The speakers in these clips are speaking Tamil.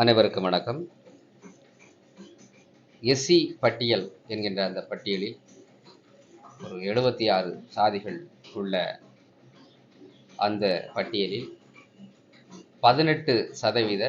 அனைவருக்கும் வணக்கம். எஸ்சி பட்டியல் என்கின்ற அந்த பட்டியலில் ஒரு எழுபத்தி ஆறு சாதிகள் உள்ள அந்த பட்டியலில் பதினெட்டு சதவீத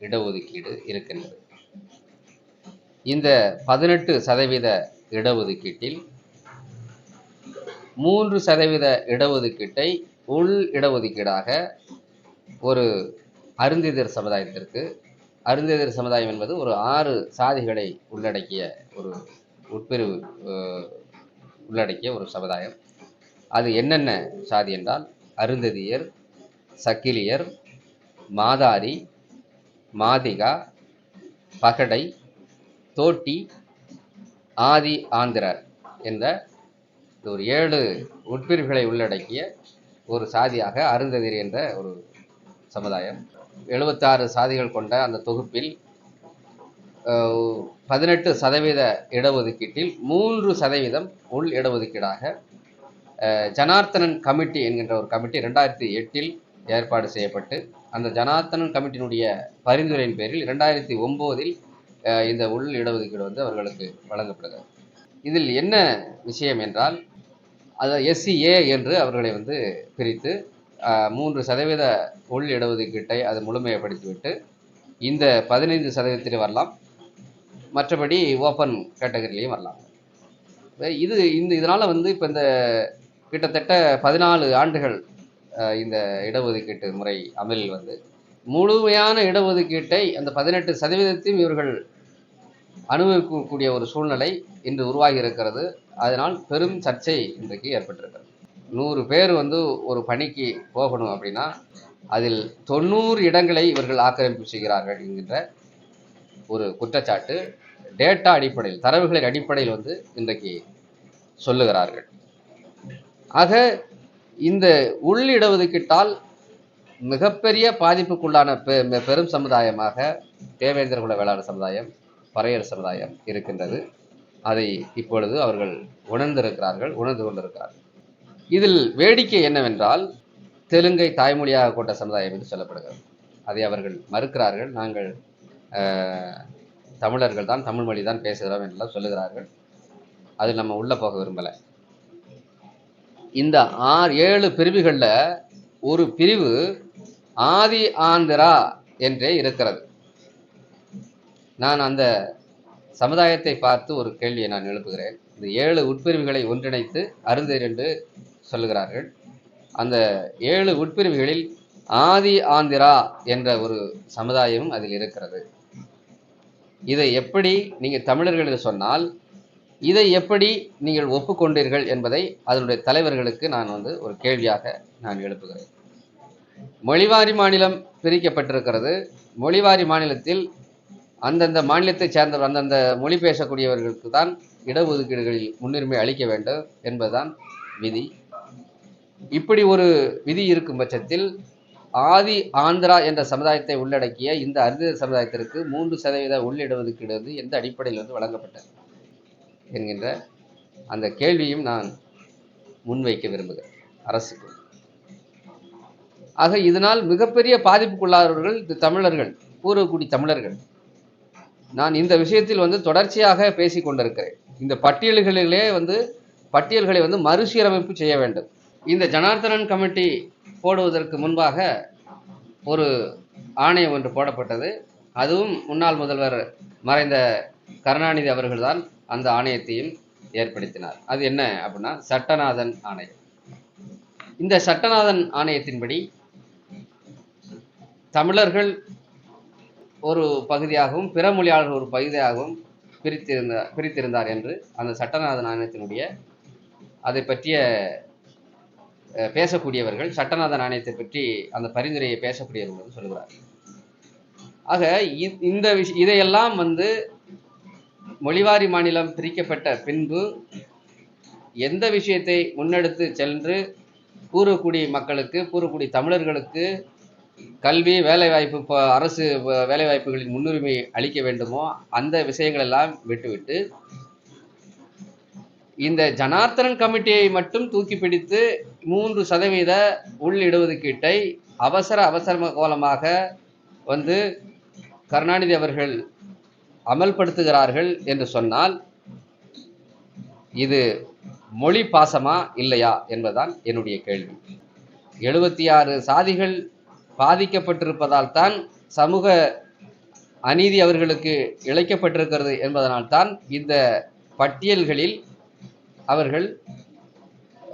இடஒதுக்கீடு இருக்கின்றது. இந்த பதினெட்டு சதவீத இடஒதுக்கீட்டில் மூன்று சதவீத இடஒதுக்கீட்டை உள் இடஒதுக்கீடாக ஒரு அருந்திதர் சமுதாயத்திற்கு அருந்ததிர் சமுதாயம் என்பது ஒரு ஆறு சாதிகளை உள்ளடக்கிய ஒரு உட்பிரிவு உள்ளடக்கிய ஒரு சமுதாயம். அது என்னென்ன சாதி என்றால் அருந்ததியர் சக்கிலியர் மாதாரி மாதிகா பகடை தோட்டி ஆதி ஆந்திரர் என்ற ஒரு ஏழு உட்பிரிவுகளை உள்ளடக்கிய ஒரு சாதியாக அருந்ததிர் என்ற ஒரு சமுதாயம். எழுபத்தாறு சாதிகள் கொண்ட அந்த தொகுப்பில் பதினெட்டு சதவீத இடஒதுக்கீட்டில் மூன்று சதவீதம் உள் இடஒதுக்கீடாக ஜனார்த்தனன் கமிட்டி என்கின்ற ஒரு கமிட்டி ரெண்டாயிரத்தி எட்டில் ஏற்பாடு செய்யப்பட்டு அந்த ஜனார்த்தனன் கமிட்டியினுடைய பரிந்துரையின் பேரில் ரெண்டாயிரத்தி ஒம்போதில் இந்த உள் இடஒதுக்கீடு வந்து அவர்களுக்கு வழங்கப்படுகிறது. இதில் என்ன விஷயம் என்றால் அது எஸ்சிஏ என்று அவர்களை வந்து பிரித்து மூன்று சதவீத உள் இடஒதுக்கீட்டை அது முழுமையப்படுத்திவிட்டு இந்த பதினைந்து சதவீதத்தில் வரலாம். மற்றபடி ஓப்பன் கேட்டகரிலையும் வரலாம். இது இந்த இதனால் வந்து இப்போ இந்த கிட்டத்தட்ட பதினாலு ஆண்டுகள் இந்த இடஒதுக்கீட்டு முறை அமலில் வந்து முழுமையான இடஒதுக்கீட்டை அந்த பதினெட்டு சதவீதத்தையும் இவர்கள் அனுபவிக்கக்கூடிய ஒரு சூழ்நிலை இன்று உருவாகி இருக்கிறது. அதனால் பெரும் சர்ச்சை இன்றைக்கு ஏற்பட்டிருக்கிறது. நூறு பேர் வந்து ஒரு பணிக்கு போகணும் அப்படின்னா அதில் தொண்ணூறு இடங்களை இவர்கள் ஆக்கிரமிப்பு செய்கிறார்கள் என்கின்ற ஒரு குற்றச்சாட்டு டேட்டா அடிப்படையில் தரவுகளின் அடிப்படையில் வந்து இன்றைக்கு சொல்லுகிறார்கள். ஆக இந்த உள் இடஒதுக்கீட்டால் மிகப்பெரிய பாதிப்புக்குள்ளான பெ- பெரும் சமுதாயமாக தேவேந்திர குல வேளாண் சமுதாயம் பறையர் சமுதாயம் இருக்கின்றது. அதை இப்பொழுது அவர்கள் உணர்ந்திருக்கிறார்கள் உணர்ந்து கொண்டிருக்கிறார்கள். இதில் வேடிக்கை என்னவென்றால் தெலுங்கை தாய்மொழியாக கொண்ட சமுதாயம் என்று சொல்லப்படுகிறது. அதை அவர்கள் மறுக்கிறார்கள். நாங்கள் தமிழர்கள் தான் தமிழ் மொழி தான் பேசுகிறோம் என்றெல்லாம் சொல்லுகிறார்கள். அது நம்ம உள்ளே போக விரும்பலை. இந்த ஆறு ஏழு பிரிவுகளில் ஒரு பிரிவு ஆதி ஆந்திரா என்றே இருக்கிறது. நான் அந்த சமுதாயத்தை பார்த்து ஒரு கேள்வியை நான் எழுப்புகிறேன். இந்த ஏழு உட்பிரிவுகளை ஒன்றிணைத்து அருந்தர் என்று சொல்லுகிறார்கள். அந்த ஏழு உட்பிரிவுகளில் ஆதி ஆந்திரா என்ற ஒரு சமுதாயமும் அதில் இருக்கிறது. இதை எப்படி நீங்கள் தமிழர்கள் என்று சொன்னால் இதை எப்படி நீங்கள் ஒப்புக்கொண்டீர்கள் என்பதை அதனுடைய தலைவர்களுக்கு நான் வந்து ஒரு கேள்வியாக நான் எழுப்புகிறேன். மொழிவாரி மாநிலம் பிரிக்கப்பட்டிருக்கிறது. மொழிவாரி மாநிலத்தில் அந்தந்த மாநிலத்தைச் சேர்ந்த அந்தந்த மொழி பேசக்கூடியவர்களுக்கு தான் இடஒதுக்கீடுகளில் முன்னுரிமை அளிக்க வேண்டும் என்பதுதான் விதி. இப்படி ஒரு விதி இருக்கும் பட்சத்தில் ஆதி ஆந்திரா என்ற சமுதாயத்தை உள்ளடக்கிய இந்த அருந்த சமுதாயத்திற்கு மூன்று சதவீத உள் எந்த அடிப்படையில் வந்து வழங்கப்பட்டது என்கின்ற அந்த கேள்வியும் நான் முன்வைக்க விரும்புகிறேன் அரசுக்கு. ஆக இதனால் மிகப்பெரிய பாதிப்புக்குள்ளாதவர்கள் இது தமிழர்கள் பூர்வக்குடி தமிழர்கள். நான் இந்த விஷயத்தில் வந்து தொடர்ச்சியாக பேசிக் கொண்டிருக்கிறேன் இந்த பட்டியல்களிலே வந்து பட்டியல்களை வந்து மறுசீரமைப்பு செய்ய வேண்டும். இந்த ஜனார்த்தனன் கமிட்டி போடுவதற்கு முன்பாக ஒரு ஆணையம் ஒன்று போடப்பட்டது. அதுவும் முன்னாள் முதல்வர் மறைந்த கருணாநிதி அவர்கள்தான் அந்த ஆணையத்தையும் ஏற்படுத்தினார். அது என்ன அப்படின்னா சட்டநாதன் ஆணையம். இந்த சட்டநாதன் ஆணையத்தின்படி தமிழர்கள் ஒரு பகுதியாகவும் பிற மொழியாளர்கள் ஒரு பகுதியாகவும் பிரித்திருந்த பிரித்திருந்தார் என்று அந்த சட்டநாதன் ஆணையத்தினுடைய அதை பற்றிய பேசக்கூடியவர்கள் சட்டநாத நாணயத்தை பற்றி அந்த பரிந்துரையை பேசக்கூடியவர்கள் சொல்கிறார் ஆக இந்த விஷ இதையெல்லாம் வந்து மொழிவாரி மாநிலம் பிரிக்கப்பட்ட பின்பு எந்த விஷயத்தை முன்னெடுத்து சென்று பூர்வக்குடி மக்களுக்கு பூர்வக்குடி தமிழர்களுக்கு கல்வி வேலைவாய்ப்பு இப்போ அரசு வேலைவாய்ப்புகளின் முன்னுரிமை அளிக்க வேண்டுமோ அந்த விஷயங்களெல்லாம் விட்டுவிட்டு இந்த ஜனார்த்தனன் கமிட்டியை மட்டும் தூக்கி பிடித்து மூன்று சதவீத உள்ளிடுவதுக்கீட்டை அவசர அவசர கோலமாக வந்து கருணாநிதி அவர்கள் அமல்படுத்துகிறார்கள் என்று சொன்னால் இது மொழி பாசமா இல்லையா என்பதுதான் என்னுடைய கேள்வி. எழுபத்தி ஆறு சாதிகள் பாதிக்கப்பட்டிருப்பதால் தான் சமூக அநீதி அவர்களுக்கு இழைக்கப்பட்டிருக்கிறது என்பதனால்தான் இந்த பட்டியல்களில் அவர்கள்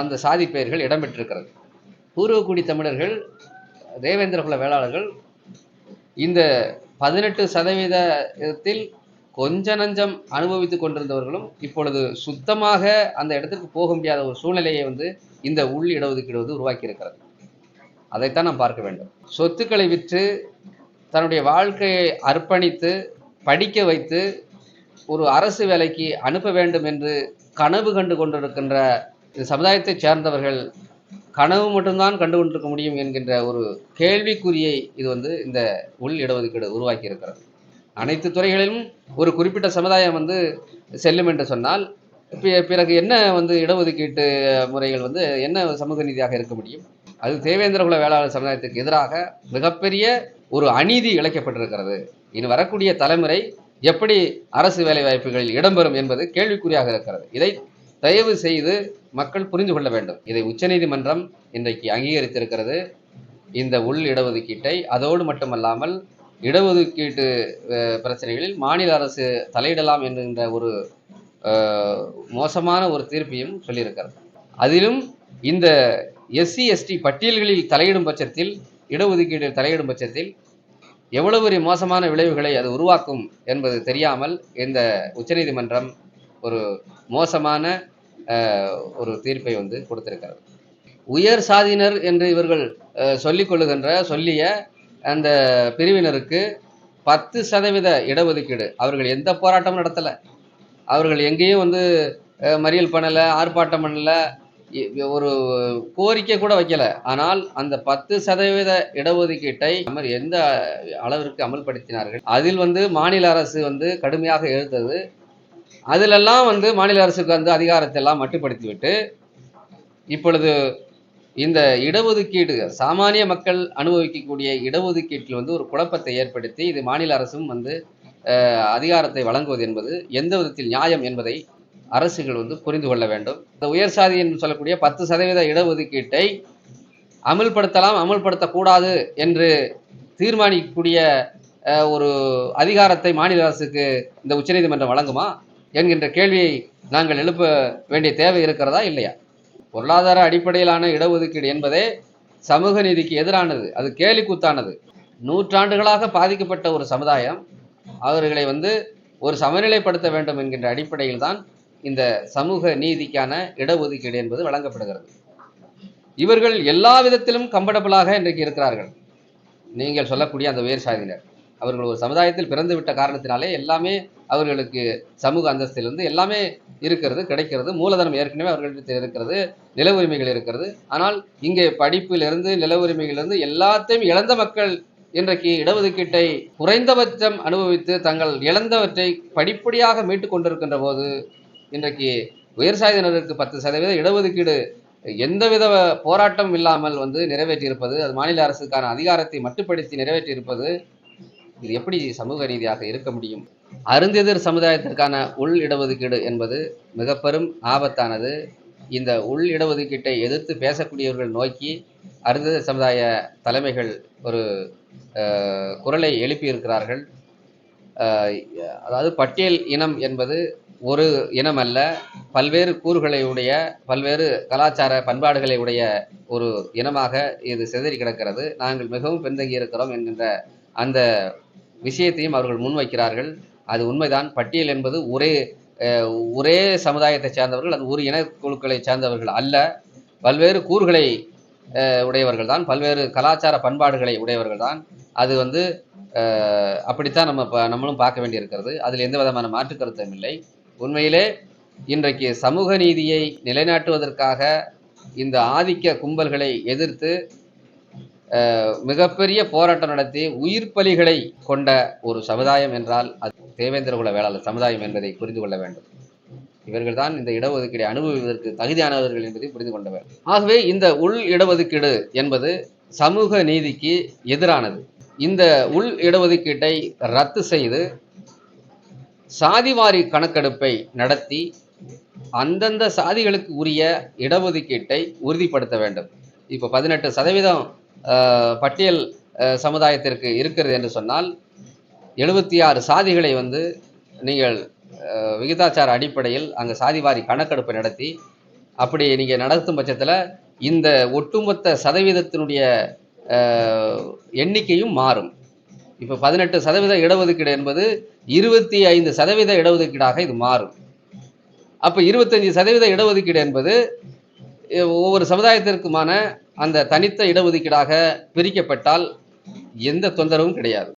அந்த சாதி பெயர்கள் இடம்பெற்றிருக்கிறது. பூர்வக்குடி தமிழர்கள் தேவேந்திரகுல வேளாளர்கள் இந்த பதினெட்டு சதவீதத்தில் கொஞ்ச நஞ்சம் அனுபவித்துக் கொண்டிருந்தவர்களும் இப்பொழுது சுத்தமாக அந்த இடத்திற்கு போக முடியாத ஒரு சூழ்நிலையை வந்து இந்த உள் இடஒதுக்கீடு வந்து உருவாக்கி இருக்கிறது அதைத்தான் நாம் பார்க்க வேண்டும். சொத்துக்களை விற்று தன்னுடைய வாழ்க்கையை அர்ப்பணித்து படிக்க வைத்து ஒரு அரசு வேலைக்கு அனுப்ப வேண்டும் என்று கனவு கண்டு கொண்டிருக்கின்ற இந்த சமுதாயத்தைச் சேர்ந்தவர்கள் கனவு மட்டும்தான் கண்டு கொண்டிருக்க முடியும் என்கின்ற ஒரு கேள்விக்குறியை இது வந்து இந்த உள் இடஒதுக்கீடு உருவாக்கி இருக்கிறது அனைத்து துறைகளிலும் ஒரு குறிப்பிட்ட சமுதாயம் வந்து செல்லும் என்று சொன்னால் பிறகு என்ன வந்து இடஒதுக்கீட்டு முறைகள் வந்து என்ன சமூக நீதியாக இருக்க முடியும்? அது தேவேந்திரகுல வேளாளர் சமுதாயத்துக்கு எதிராக மிகப்பெரிய ஒரு அநீதி இழைக்கப்பட்டிருக்கிறது. இனி வரக்கூடிய தலைமுறை எப்படி அரசு வேலைவாய்ப்புகளில் இடம்பெறும் என்பது கேள்விக்குறியாக இருக்கிறது. இதை தயவு செய்து மக்கள் புரிந்து கொள்ள வேண்டும். இதை உச்சநீதிமன்றம் இன்றைக்கு அங்கீகரித்திருக்கிறது. இந்த உள் இடஒதுக்கீட்டை அதோடு மட்டுமல்லாமல் இடஒதுக்கீட்டு பிரச்சனைகளில் மாநில அரசு தலையிடலாம் என்கின்ற ஒரு அஹ், மோசமான ஒரு தீர்ப்பையும் சொல்லியிருக்கிறது. அதிலும் இந்த எஸ்சி எஸ்டி பட்டியல்களில் தலையிடும் பட்சத்தில் இடஒதுக்கீட்டில் தலையிடும் பட்சத்தில் எவ்வளவு பெரிய மோசமான விளைவுகளை அது உருவாக்கும் என்பது தெரியாமல் இந்த உச்சநீதிமன்றம் ஒரு மோசமான ஒரு தீர்ப்பை வந்து கொடுத்திருக்கிறது. உயர் சாதியினர் என்று இவர்கள் சொல்லிக் கொள்ளுகின்ற சொல்லிய அந்த பிரிவினருக்கு பத்து சதவீத இடஒதுக்கீடு. அவர்கள் எந்த போராட்டமும் நடத்தலை. அவர்கள் எங்கேயும் வந்து மறியல் பண்ணலை ஆர்ப்பாட்டம் பண்ணலை ஒரு கோரிக்கை கூட வைக்கல. ஆனால் அந்த பத்து சதவீத இடஒதுக்கீட்டை அமர் எந்த அளவிற்கு அமல்படுத்தினார்கள்? அதில் வந்து மாநில அரசு வந்து கடுமையாக எதிர்த்தது அதிலெல்லாம் வந்து மாநில அரசுக்கு வந்து அதிகாரத்தை எல்லாம் மட்டுப்படுத்திவிட்டு இப்பொழுது இந்த இடஒதுக்கீடு சாமானிய மக்கள் அனுபவிக்கக்கூடிய இடஒதுக்கீட்டில் வந்து ஒரு குழப்பத்தை ஏற்படுத்தி இது மாநில அரசும் வந்து அதிகாரத்தை வழங்குவது என்பது எந்த விதத்தில் நியாயம் என்பதை அரசுகள் வந்து புரிந்து கொள்ள வேண்டும். இந்த உயர் சாதி என்று சொல்லக்கூடிய பத்து சதவீத இடஒதுக்கீட்டை அமல்படுத்தலாம் அமல்படுத்தக்கூடாது என்று தீர்மானிக்கக்கூடிய ஒரு அதிகாரத்தை மாநில அரசுக்கு இந்த உச்சநீதிமன்றம் வழங்குமா என்கின்ற கேள்வியை நாங்கள் எழுப்ப வேண்டிய தேவை இருக்கிறதா இல்லையா? பொருளாதார அடிப்படையிலான இடஒதுக்கீடு என்பதே சமூக நீதிக்கு எதிரானது அது கேலிக்கூத்தானது. நூற்றாண்டுகளாக பாதிக்கப்பட்ட ஒரு சமுதாயம் அவர்களை வந்து ஒரு சமநிலைப்படுத்த வேண்டும் என்கின்ற அடிப்படையில் தான் இந்த சமூக நீதிக்கான இடஒதுக்கீடு என்பது வழங்கப்படுகிறது. இவர்கள் எல்லா விதத்திலும் கம்ஃபர்டபுளாக இன்றைக்கு இருக்கிறார்கள். நீங்கள் சொல்லக்கூடிய அந்த உயர் சாதியினர் அவர்கள் ஒரு சமுதாயத்தில் பிறந்து விட்ட காரணத்தினாலே எல்லாமே அவர்களுக்கு சமூக அந்தஸ்திலிருந்து எல்லாமே இருக்கிறது கிடைக்கிறது. மூலதனம் ஏற்கனவே அவர்களிடத்தில் இருக்கிறது நில உரிமைகள் இருக்கிறது. ஆனால் இங்கே படிப்பிலிருந்து நில உரிமைகளிலிருந்து எல்லாத்தையும் இழந்த மக்கள் இன்றைக்கு இடஒதுக்கீட்டை குறைந்தபட்சம் அனுபவித்து தங்கள் இழந்தவற்றை படிப்படியாக மீட்டு கொண்டிருக்கின்ற போது இன்றைக்கு உயர் சாதியினருக்கு பத்து சதவீத இடஒதுக்கீடு எந்தவித போராட்டம் இல்லாமல் வந்து நிறைவேற்றியிருப்பது அது மாநில அரசுக்கான அதிகாரத்தை மட்டுப்படுத்தி நிறைவேற்றியிருப்பது இது எப்படி சமூக ரீதியாக இருக்க முடியும்? அருந்தெதிர் சமுதாயத்திற்கான உள் இடஒதுக்கீடு என்பது மிக பெரும் ஆபத்தானது. இந்த உள் இடஒதுக்கீட்டை எதிர்த்து பேசக்கூடியவர்கள் நோக்கி அருந்ததிர் சமுதாய தலைமைகள் ஒரு குரலை எழுப்பியிருக்கிறார்கள். அதாவது பட்டியல் இனம் என்பது ஒரு இனமல்ல பல்வேறு கூறுகளை உடைய பல்வேறு கலாச்சார பண்பாடுகளை உடைய ஒரு இனமாக இது சிதறி கிடக்கிறது. நாங்கள் மிகவும் பின்தங்கி இருக்கிறோம் என்கின்ற அந்த விஷயத்தையும் அவர்கள் முன்வைக்கிறார்கள். அது உண்மைதான். பட்டியல் என்பது ஒரே ஒரே சமுதாயத்தைச் சேர்ந்தவர்கள் அது ஒரு இனக்குழுக்களை சேர்ந்தவர்கள் அல்ல. பல்வேறு கூறுகளை உடையவர்கள் தான். பல்வேறு கலாச்சார பண்பாடுகளை உடையவர்கள் தான். அது வந்து அப்படித்தான் நம்ம ப- நம்மளும் பார்க்க வேண்டியிருக்கிறது. அதில் எந்த விதமான மாற்று கருத்தும் இல்லை. உண்மையிலே இன்றைக்கு சமூக நீதியை நிலைநாட்டுவதற்காக இந்த ஆதிக்க கும்பல்களை எதிர்த்து மிகப்பெரிய போராட்டம் நடத்தி உயிர் பலிகளை கொண்ட ஒரு சமுதாயம் என்றால் அது தேவேந்திரகுல வேளாளர் சமுதாயம் என்பதை புரிந்து கொள்ள வேண்டும். இவர்கள் தான் இந்த இடஒதுக்கீடை அனுபவிப்பதற்கு தகுதியானவர்கள் என்பதை புரிந்து கொண்டவர் வேண்டும். ஆகவே இந்த உள் இடஒதுக்கீடு என்பது சமூக நீதிக்கு எதிரானது. இந்த உள் இடஒதுக்கீட்டை ரத்து செய்து சாதிவாரி கணக்கெடுப்பை நடத்தி அந்தந்த சாதிகளுக்கு உரிய இடஒதுக்கீட்டை உறுதிப்படுத்த வேண்டும். இப்போ பதினெட்டு சதவீதம் பட்டியல் சமுதாயத்திற்கு இருக்கிறது என்று சொன்னால் எழுபத்தி ஆறு சாதிகளை வந்து நீங்கள் விகிதாச்சார அடிப்படையில் அங்கே சாதிவாரி கணக்கெடுப்பை நடத்தி அப்படி நீங்கள் நடத்தும் பட்சத்தில் இந்த ஒட்டுமொத்த சதவீதத்தினுடைய எண்ணிக்கையும் மாறும். இப்போ பதினெட்டு சதவீத இடஒதுக்கீடு என்பது இருபத்தி ஐந்து சதவீத இடஒதுக்கீடாக இது மாறும். அப்போ இருபத்தஞ்சி சதவீத இடஒதுக்கீடு என்பது ஒவ்வொரு சமுதாயத்திற்குமான அந்த தனித்த இடஒதுக்கீடாக பிரிக்கப்பட்டால் எந்த தொந்தரவும் கிடையாது.